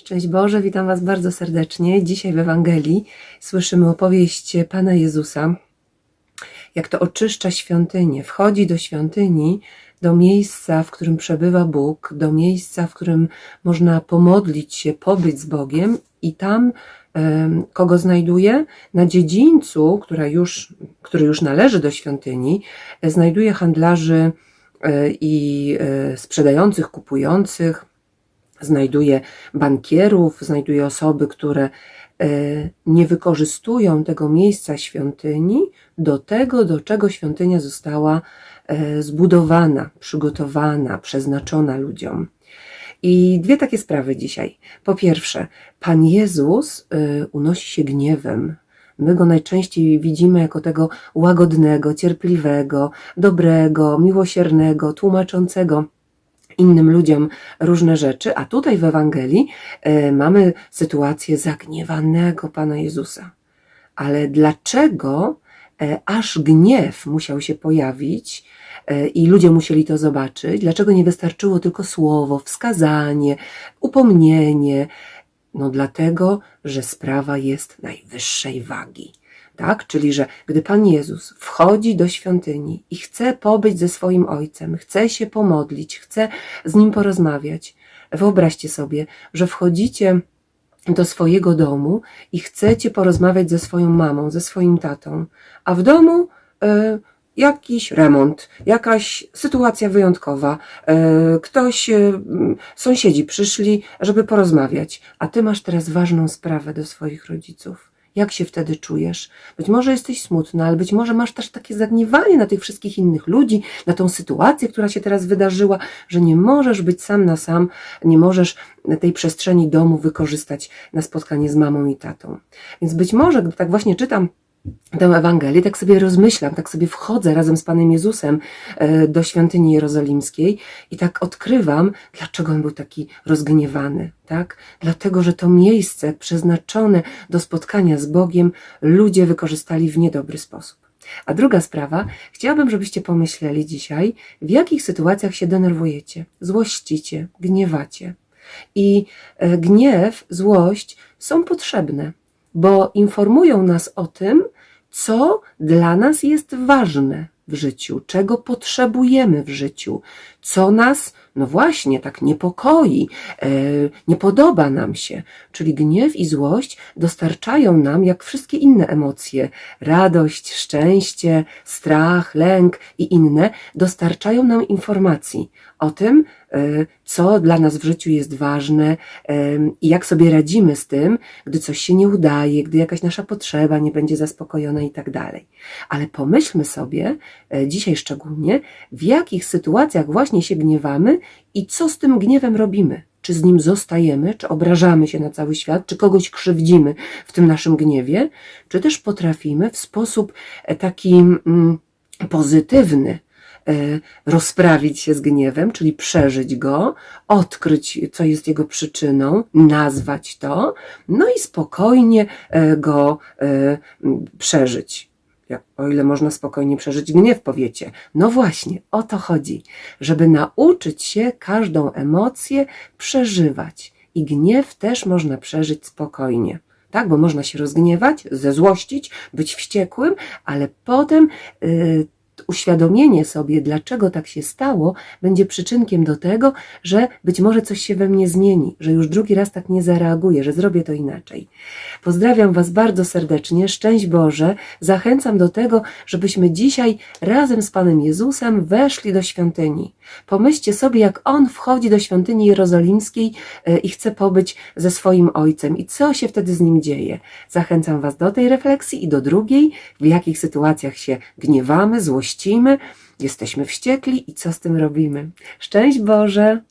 Szczęść Boże, witam Was bardzo serdecznie. Dzisiaj w Ewangelii słyszymy opowieść Pana Jezusa, jak to oczyszcza świątynię. Wchodzi do świątyni, do miejsca, w którym przebywa Bóg, do miejsca, w którym można pomodlić się, pobyć z Bogiem i tam kogo znajduje? Na dziedzińcu, która już, który już należy do świątyni, znajduje handlarzy e, i e, sprzedających, kupujących, znajduje bankierów, znajduje osoby, które e, nie wykorzystują tego miejsca świątyni do tego, do czego świątynia została e, zbudowana, przygotowana, przeznaczona ludziom. I dwie takie sprawy dzisiaj. Po pierwsze, Pan Jezus e, unosi się gniewem. My go najczęściej widzimy jako tego łagodnego, cierpliwego, dobrego, miłosiernego, tłumaczącego innym ludziom różne rzeczy, a tutaj w Ewangelii e, mamy sytuację zagniewanego Pana Jezusa. Ale dlaczego e, aż gniew musiał się pojawić e, i ludzie musieli to zobaczyć? Dlaczego nie wystarczyło tylko słowo, wskazanie, upomnienie? No dlatego, że sprawa jest najwyższej wagi. Tak? Czyli, że gdy Pan Jezus wchodzi do świątyni i chce pobyć ze swoim Ojcem, chce się pomodlić, chce z Nim porozmawiać, wyobraźcie sobie, że wchodzicie do swojego domu i chcecie porozmawiać ze swoją mamą, ze swoim tatą, a w domu e, jakiś remont, jakaś sytuacja wyjątkowa, e, ktoś, m, sąsiedzi przyszli, żeby porozmawiać, a ty masz teraz ważną sprawę do swoich rodziców. Jak się wtedy czujesz? Być może jesteś smutna, ale być może masz też takie zagniewanie na tych wszystkich innych ludzi, na tą sytuację, która się teraz wydarzyła, że nie możesz być sam na sam, nie możesz tej przestrzeni domu wykorzystać na spotkanie z mamą i tatą. Więc być może, gdy tak właśnie czytam tę Ewangelię, tak sobie rozmyślam, tak sobie wchodzę razem z Panem Jezusem e, do świątyni jerozolimskiej i tak odkrywam, dlaczego on był taki rozgniewany, tak? Dlatego, że to miejsce przeznaczone do spotkania z Bogiem ludzie wykorzystali w niedobry sposób. A druga sprawa, chciałabym, żebyście pomyśleli dzisiaj, w jakich sytuacjach się denerwujecie, złościcie, gniewacie. I e, gniew, złość są potrzebne, bo informują nas o tym, co dla nas jest ważne w życiu, czego potrzebujemy w życiu, co nas, no właśnie, tak niepokoi, e, nie podoba nam się. Czyli gniew i złość dostarczają nam, jak wszystkie inne emocje, radość, szczęście, strach, lęk i inne, dostarczają nam informacji o tym, e, co dla nas w życiu jest ważne em, i jak sobie radzimy z tym, gdy coś się nie udaje, gdy jakaś nasza potrzeba nie będzie zaspokojona i tak dalej. Ale pomyślmy sobie, e, dzisiaj szczególnie, w jakich sytuacjach właśnie się gniewamy i co z tym gniewem robimy. Czy z nim zostajemy, czy obrażamy się na cały świat, czy kogoś krzywdzimy w tym naszym gniewie, czy też potrafimy w sposób e, taki mm, pozytywny, e, rozprawić się z gniewem, czyli przeżyć go, odkryć, co jest jego przyczyną, nazwać to, no i spokojnie e, go przeżyć. O ile można spokojnie przeżyć gniew, powiecie. No właśnie, o to chodzi, żeby nauczyć się każdą emocję przeżywać. I gniew też można przeżyć spokojnie. Tak, bo można się rozgniewać, zezłościć, być wściekłym, ale potem y, uświadomienie sobie, dlaczego tak się stało, będzie przyczynkiem do tego, że być może coś się we mnie zmieni, że już drugi raz tak nie zareaguję, że zrobię to inaczej. Pozdrawiam Was bardzo serdecznie, szczęść Boże. Zachęcam do tego, żebyśmy dzisiaj razem z Panem Jezusem weszli do świątyni. Pomyślcie sobie, jak On wchodzi do świątyni jerozolimskiej e, i chce pobyć ze swoim Ojcem i co się wtedy z Nim dzieje. Zachęcam Was do tej refleksji i do drugiej, w jakich sytuacjach się gniewamy, złościmy, jesteśmy wściekli i co z tym robimy. Szczęść Boże!